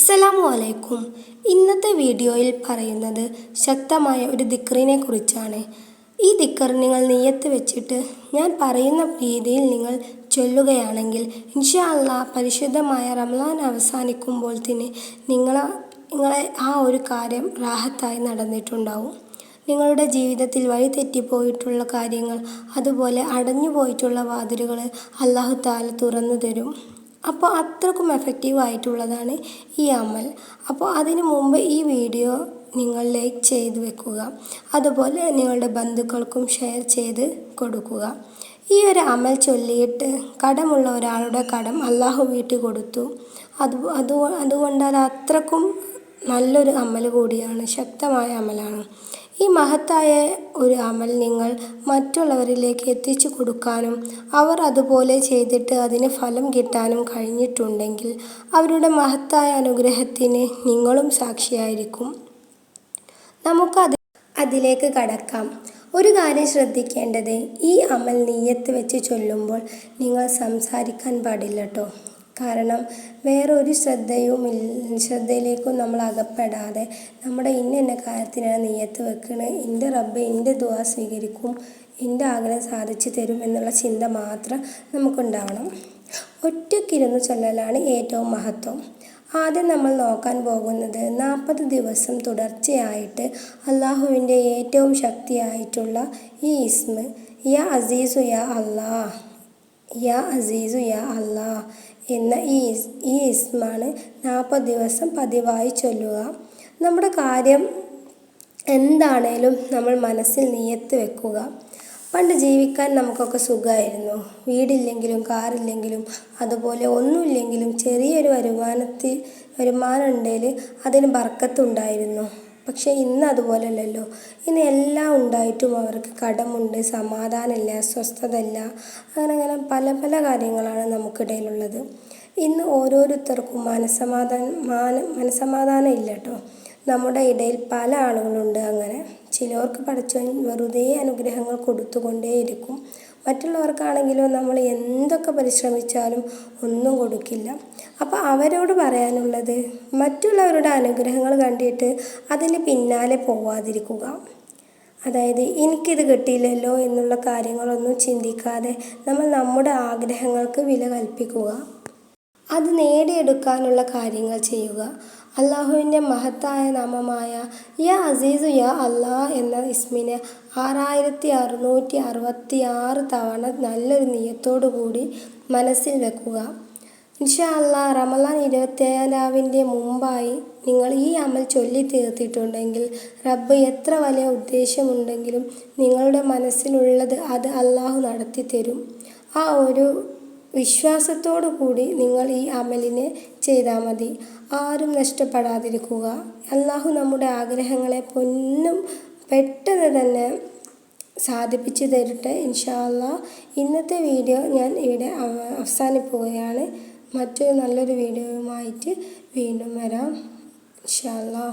അസ്സലാമു അലൈക്കും. ഇന്നത്തെ വീഡിയോയിൽ പറയുന്നത് ശക്തമായ ഒരു ദിക്റിനെ കുറിച്ചാണ്. ഈ ദിക്കർ നിങ്ങൾ നെയ്യത്ത് വെച്ചിട്ട് ഞാൻ പറയുന്ന രീതിയിൽ നിങ്ങൾ ചൊല്ലുകയാണെങ്കിൽ ഇൻഷാ അള്ളാ പരിശുദ്ധമായ റംലാൻ അവസാനിക്കുമ്പോൾ തന്നെ നിങ്ങളെ നിങ്ങളെ ആ ഒരു കാര്യം റാഹത്തായി നടന്നിട്ടുണ്ടാവും. നിങ്ങളുടെ ജീവിതത്തിൽ വഴി തെറ്റിപ്പോയിട്ടുള്ള കാര്യങ്ങൾ അതുപോലെ അടഞ്ഞു പോയിട്ടുള്ള വാതിലുകൾ അള്ളാഹു താല തുറന്നു തരും. അപ്പോൾ അത്രക്കും എഫക്റ്റീവ് ആയിട്ടുള്ളതാണ് ഈ അമൽ. അപ്പോൾ അതിനു മുമ്പ് ഈ വീഡിയോ നിങ്ങൾ ലൈക്ക് ചെയ്ത് വെക്കുക. അതുപോലെ നിങ്ങളുടെ ബന്ധുക്കൾക്കും ഷെയർ ചെയ്ത് കൊടുക്കുക. ഈ ഒരു അമൽ ചൊല്ലിയിട്ട് കടമുള്ള ഒരാളുടെ കടം അള്ളാഹു വീട്ടിൽ കൊടുത്തു. അത് അത് അതുകൊണ്ട് അത് അത്രക്കും നല്ലൊരു അമൽ കൂടിയാണ്. ശക്തമായ അമലാണ്. ഈ മഹത്തായ ഒരു അമൽ നിങ്ങൾ മറ്റുള്ളവരിലേക്ക് എത്തിച്ചു കൊടുക്കാനും അവർ അതുപോലെ ചെയ്തിട്ട് അതിന് ഫലം കിട്ടാനും കഴിഞ്ഞിട്ടുണ്ടെങ്കിൽ അവരുടെ മഹത്തായ അനുഗ്രഹത്തിന് നിങ്ങളും സാക്ഷിയായിരിക്കും. നമുക്കത് അതിലേക്ക് കടക്കാം. ഒരു കാര്യം ശ്രദ്ധിക്കേണ്ടത് ഈ അമൽ നീയത്ത് വെച്ച് ചൊല്ലുമ്പോൾ നിങ്ങൾ സംസാരിക്കാൻ പാടില്ല കേട്ടോ കാരണം വേറൊരു ശ്രദ്ധയും ശ്രദ്ധയിലേക്കും നമ്മൾ അകപ്പെടാതെ നമ്മുടെ ഇന്ന ഇന്ന കാര്യത്തിനാണ് നെയ്യത്ത് വെക്കണത് എന്റെ റബ്ബ് എന്റെ ദുആ സ്വീകരിക്കും. എന്റെ ആഗ്രഹം സാധിച്ചു തരും എന്നുള്ള ചിന്ത മാത്രം നമുക്കുണ്ടാവണം. ഒറ്റക്കിരുന്ന് ചൊല്ലലാണ് ഏറ്റവും മഹത്വം. ആദ്യം നമ്മൾ നോക്കാൻ പോകുന്നത് നാൽപ്പത് ദിവസം തുടർച്ചയായിട്ട് അള്ളാഹുവിന്റെ ഏറ്റവും ശക്തിയായിട്ടുള്ള ഈ ഇസ്മ യാ അസീസു യാ അള്ളാ യാ അസീസു യാ അള്ളാ എന്ന ഈ ഈ ഇസ്മാണ് നാൽപ്പത് ദിവസം പതിവായി ചൊല്ലുക. നമ്മുടെ കാര്യം എന്താണേലും നമ്മൾ മനസ്സിൽ നിയത്ത് വെക്കുക. പണ്ട് ജീവിക്കാൻ നമുക്കൊക്കെ സുഖമായിരുന്നു. വീടില്ലെങ്കിലും കാറില്ലെങ്കിലും അതുപോലെ ഒന്നുമില്ലെങ്കിലും ചെറിയൊരു വരുമാനത്തിൽ വരുമാനം ഉണ്ടെങ്കിൽ അതിന് ബർക്കത്തുണ്ടായിരുന്നു. പക്ഷേ ഇന്ന് അതുപോലല്ലല്ലോ ഇന്ന് എല്ലാം ഉണ്ടായിട്ടും അവർക്ക് കടമുണ്ട് സമാധാനമില്ല സ്വസ്ഥതയില്ല. അങ്ങനെ അങ്ങനെ പല പല കാര്യങ്ങളാണ് നമുക്കിടയിലുള്ളത്. ഇന്ന് ഓരോരുത്തർക്കും മനസ്സമാധാനം മാന മനസ്സമാധാനം ഇല്ല കേട്ടോ നമ്മുടെ ഇടയിൽ പല ആളുകളുണ്ട് അങ്ങനെ. ചിലർക്ക് പഠിച്ചവൻ വെറുതെ അനുഗ്രഹങ്ങൾ കൊടുത്തുകൊണ്ടേയിരിക്കും. മറ്റുള്ളവർക്കാണെങ്കിലോ നമ്മൾ എന്തൊക്കെ പരിശ്രമിച്ചാലും ഒന്നും കൊടുക്കില്ല. അപ്പോൾ അവരോട് പറയാനുള്ളത് മറ്റുള്ളവരുടെ അനുഗ്രഹങ്ങൾ കണ്ടിട്ട് അതിന് പിന്നാലെ പോവാതിരിക്കുക. അതായത് എനിക്കിത് കിട്ടിയില്ലല്ലോ എന്നുള്ള കാര്യങ്ങളൊന്നും ചിന്തിക്കാതെ നമ്മൾ നമ്മുടെ ആഗ്രഹങ്ങൾക്ക് വില കൽപ്പിക്കുക. അത് നേടിയെടുക്കാനുള്ള കാര്യങ്ങൾ ചെയ്യുക. അള്ളാഹുവിന്റെ മഹത്തായ നാമമായ യാ അസീസു യാ അല്ലാ എന്ന ഇസ്മിനെ ആറായിരത്തി അറുന്നൂറ്റി അറുപത്തി ആറ് തവണ നല്ലൊരു നിയത്തോടു കൂടി മനസ്സിൽ വെക്കുക. ഇൻഷാ അള്ളാ റമലാൻ ഇരുപത്തേഴാവിന്റെ മുമ്പായി നിങ്ങൾ ഈ അമൽ ചൊല്ലി തീർത്തിട്ടുണ്ടെങ്കിൽ റബ്ബ് എത്ര വലിയ ഉദ്ദേശമുണ്ടെങ്കിലും നിങ്ങളുടെ മനസ്സിലുള്ളത് അത് അള്ളാഹു നടത്തി തരും ആ ഒരു വിശ്വാസത്തോടു കൂടി നിങ്ങൾ ഈ അമലിനെ ചെയ്താൽ മതി. ആരും നഷ്ടപ്പെടാതിരിക്കുക. അള്ളാഹു നമ്മുടെ ആഗ്രഹങ്ങളെ പൊന്നും പെട്ടെന്ന് തന്നെ സാധിപ്പിച്ചു തരട്ടെ ഇൻഷാല്ല ഇന്നത്തെ വീഡിയോ ഞാൻ ഇവിടെ അവസാനിപ്പിക്കുകയാണ്. മറ്റൊരു നല്ലൊരു വീഡിയോയുമായിട്ട് വീണ്ടും വരാം. ഇൻഷാല്ലാ